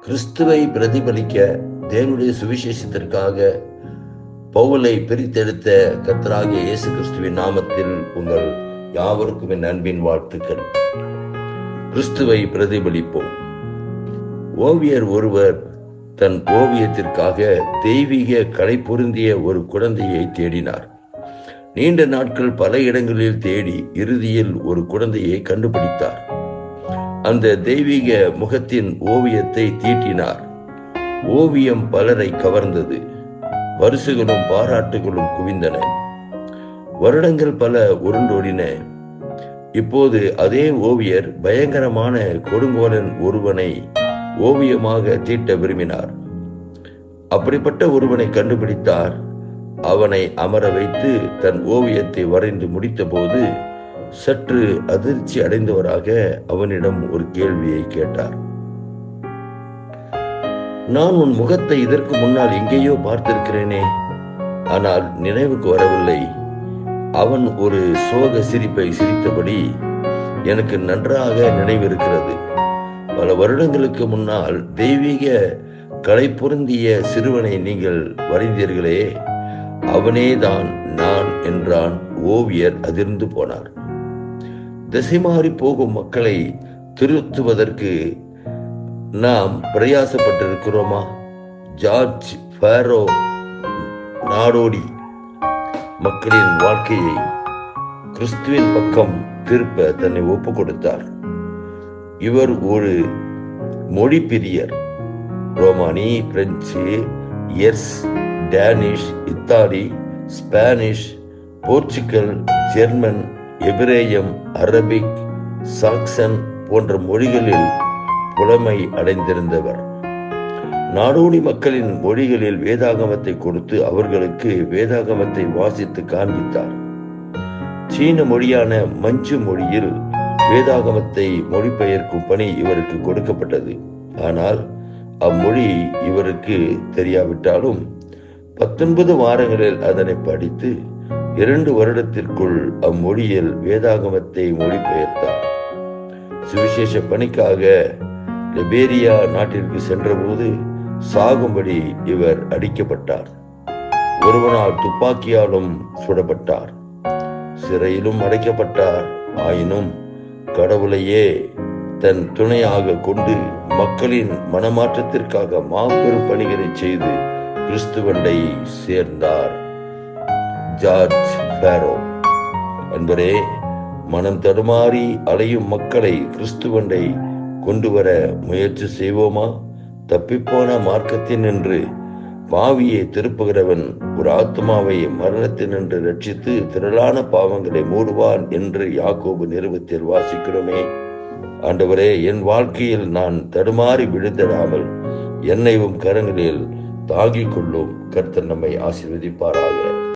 கிறிஸ்துவை பிரதிபலிக்க தேவனுடைய சுவிசேஷத்திற்காக பவுலை பிரித்தெடுத்த கத்தராகிய இயேசு கிறிஸ்துவின் நாமத்தில் உங்கள் யாவருக்கும் என் அன்பின் வாழ்த்துக்கள். கிறிஸ்துவை பிரதிபலிப்போம். ஓவியர் ஒருவர் தன் ஓவியத்திற்காக தெய்வீக கலை பொருந்திய ஒரு குழந்தையை தேடினார். நீண்ட நாட்கள் பல இடங்களில் தேடி இறுதியில் ஒரு குழந்தையை கண்டுபிடித்தார். அந்த தெய்வீக முகத்தின் ஓவியத்தை தீட்டினார். ஓவியம் பலரை கவர்ந்தது. பரிசுகளும் பாராட்டுகளும் குவிந்தன. வருடங்கள் பல உருண்டோடின. இப்போது அதே ஓவியர் பயங்கரமான கொடுங்கோலன் ஒருவனை ஓவியமாக தீட்ட விரும்பினார். அப்படிப்பட்ட ஒருவனை கண்டுபிடித்தார். அவனை அமர வைத்து தன் ஓவியத்தை வரைந்து முடித்தபோது சற்று அதிர்ச்சி அடைந்தவராக அவனிடம் ஒரு கேள்வியை கேட்டார். நான் உன் முகத்தை இதற்கு முன்னால் எங்கேயோ பார்த்திருக்கிறேனே ஆனால் நினைவுக்கு வரவில்லை. அவன் ஒரு சோக சிரிப்பை சிரித்தபடி எனக்கு நன்றாக நினைவிருக்கிறது. பல வருடங்களுக்கு முன்னால் தெய்வீக கலை பொருந்திய சிறுவனை நீங்கள் வரைந்தீர்களே அவனேதான் நான் என்றான் ஓவியர் அதிர்ந்து போனார். திசை மாறி போகும் மக்களை திருத்துவதற்கு நாம் பிரயாசப்பட்டிருக்கிறோமா? ஜார்ஜ் ஃபேரோ நாடோடி மக்களின் வாழ்க்கையை கிறிஸ்துவின் பக்கம் திருப்ப தன்னை ஒப்பு கொடுத்தார் இவர் ஒரு மொழி பிரியர் Romani French எர்ஸ் Danish Italy Spanish Portugal German எபிரேயம் Arabic Saxon போன்ற மொழிகளில் புலமை அடைந்திருந்தவர். நாடோடி மக்களின் மொழிகளில் வேதாகமத்தை கொடுத்து அவர்களுக்கு வேதாகமத்தை வாசித்து காண்பித்தார். சீன மொழியான மஞ்சு மொழியில் வேதாகமத்தை மொழிபெயர்க்கும் பணி இவருக்கு கொடுக்கப்பட்டது. ஆனால் அம்மொழி இவருக்கு தெரியாவிட்டாலும் பத்தொன்பது வாரங்களில் அதனை படித்து இரண்டு வருடத்திற்குள் அம்மொழியில் வேதாகமத்தை மொழிபெயர்த்தார். சுவிசேஷ பணிக்காக லெபேரியா நாட்டிற்கு சென்றபோது சாகும்படி இவர் அடிக்கப்பட்டார். ஒருவனால் துப்பாக்கியாலும் சுடப்பட்டார். சிறையிலும் அடைக்கப்பட்டார். ஆயினும் கடவுளையே தன் துணையாக கொண்டு மக்களின் மனமாற்றத்திற்காக மாபெரும் பணிகளை செய்து கிறிஸ்துவண்டை சேர்ந்தார். ஜார்ஜ் ஃபேரோ அன்பரே மனம் தடுமாறி அலையும் மக்களை கிறிஸ்துவண்டை கொண்டு வர முயற்சி செய்வோமா? தப்பிப்போன மார்க்கத்தின் நின்று பாவியை திருப்புகிறவன் ஒரு ஆத்மாவை மரணத்தினின்று ரட்சித்து திரளான பாவங்களை மூடுவான் என்று யாக்கோபு நிறுவத்தில் வாசிக்கிறோமே. ஆண்டவரே என் வாழ்க்கையில் நான் தடுமாறி விழுந்திடாமல் என்னையும் கரங்களில் தாங்கிக் கொள்ளும் கர்த்தர் நம்மை ஆசிர்வதிப்பாராக.